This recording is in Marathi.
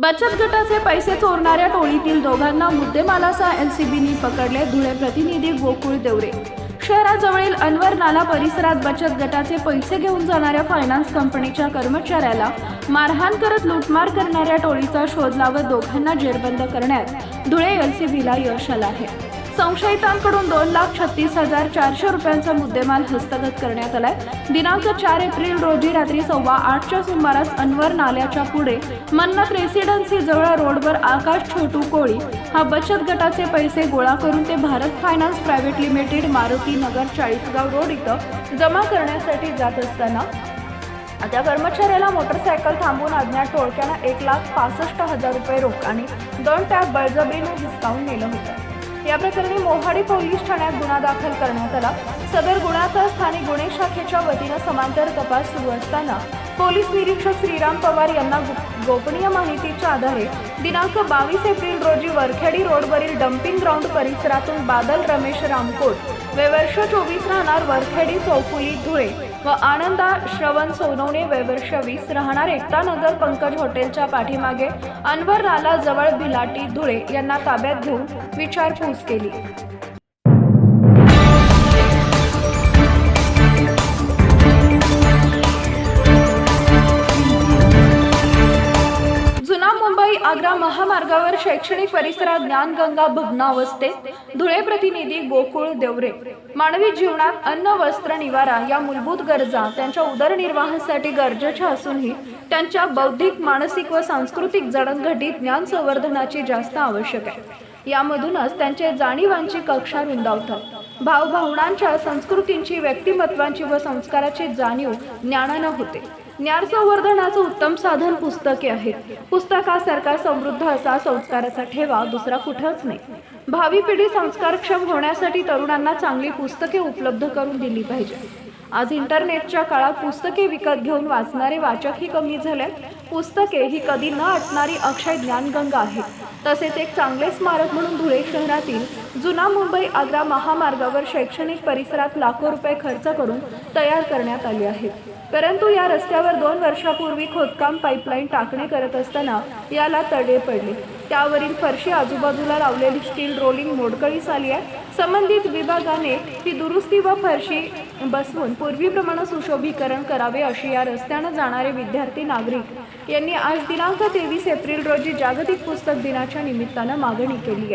बचत गटाचे पैसे चोरणाऱ्या टोळीतील दोघांना मुद्देमालासह एनसीबीने पकडले धुळे प्रतिनिधी गोकुळ देवरे. शहराजवळील अनवर नाला परिसरात बचत गटाचे पैसे घेऊन जाणाऱ्या फायनान्स कंपनीच्या कर्मचाऱ्याला मारहाण करत लूटमार करणाऱ्या टोळीचा शोध लावत दोघांना जेरबंद करण्यात धुळे एलसीबीला यश आलं आहे. संशयितांकडून दोन लाख छत्तीस हजार चारशे रुपयांचा मुद्देमाल हस्तगत करण्यात आलाय. दिनांक चार एप्रिल रोजी रात्री सव्वा आठच्या सुमारास अनवर नाल्याच्या पुढे मन्नत रेसिडेन्सी जवळ रोडवर आकाश छोटू कोळी हा बचत गटाचे पैसे गोळा करून ते Bharat finance private limited Maruti Nagar Chalisgaon road इथं जमा करण्यासाठी जात असताना त्या कर्मचाऱ्याला मोटरसायकल थांबवून अज्ञात टोळक्यानं एक लाख पासष्ट हजार रुपये रोख आणि दोन टॅब बळजबरीने हिसकावून नेलं होतं. या प्रकरणी मोहाडी पोलीस ठाण्यात गुन्हा दाखल करण्यात आला. सदर गुन्ह्याचा स्थानिक गुन्हे शाखेच्या वतीनं समांतर तपास सुरू असताना पोलीस निरीक्षक श्रीराम पवार यांना गु- गोपनीय माहितीच्या आधारे दिनांक बावीस एप्रिल रोजी वरखेडी रोडवरील डम्पिंग ग्राउंड परिसरातून बादल रमेश रामकोट वे वर्ष चोवीस राहणार वरखेडी चौफुली धुळे व आनंदा श्रवण सोनवणे वयवर्ष वीस राहणार एकता नगर पंकज हॉटेलच्या पाठीमागे अनवर नाला जवळ भिलाटी धुळे यांना ताब्यात घेऊन विचारपूस केली. महामार्गावर शैक्षणिक परिसरात ज्ञानगंगा भग्नावस्थेत धुळे प्रतिनिधी गोकुळ देवरे मानवी जीवनात अन्न वस्त्र निवारा या मूलभूत गरजा त्यांच्या उदरनिर्वाहासाठी गरजेच्या असूनही त्यांच्या बौद्धिक मानसिक व सांस्कृतिक जडणघटीत ज्ञान संवर्धनाची जास्त आवश्यक आहे. यामधूनच त्यांचे जाणीवांची कक्षा रुंदावतात भावभावनांच्या संस्कृतींची व्यक्तिमत्वांची व संस्काराची जाणीव ज्ञानानं होते. ज्ञान संवर्धनाचं उत्तम साधन पुस्तके आहेत. पुस्तकासारखा समृद्ध असा संस्काराचा ठेवा दुसरा कुठंच नाही. भावी पिढी संस्कारक्षम होण्यासाठी तरुणांना चांगली पुस्तके उपलब्ध करून दिली पाहिजे. आज इंटरनेटच्या काळात पुस्तके विकत घेऊन वाचणारे वाचकही कमी झाले पुस्तके ही कधी न आटणारी अक्षय ज्ञानगंगा आहे तसेच एक चांगले स्मारक म्हणून धुळे शहरातील जुना मुंबई आग्रा महामार्गावर शैक्षणिक परिसरात लाखो रुपये खर्च करून तयार करण्यात आले आहेत. परंतु या रस्त्यावर दोन वर्षापूर्वी खोदकाम पाईपलाईन टाकणे करत असताना याला तडे पडले. त्यावरील फरशी आजूबाजूला लावलेली स्टील रोलिंग मोडकळीस आली आहे. संबंधित विभागाने ती दुरुस्ती व फरशी बसवून पूर्वीप्रमाणे सुशोभीकरण करावे अशी या रस्त्यानं जाणारे विद्यार्थी नागरिक यांनी आज दिनांक तेवीस एप्रिल रोजी जागतिक पुस्तक दिनाच्या निमित्तानं मागणी केली आहे.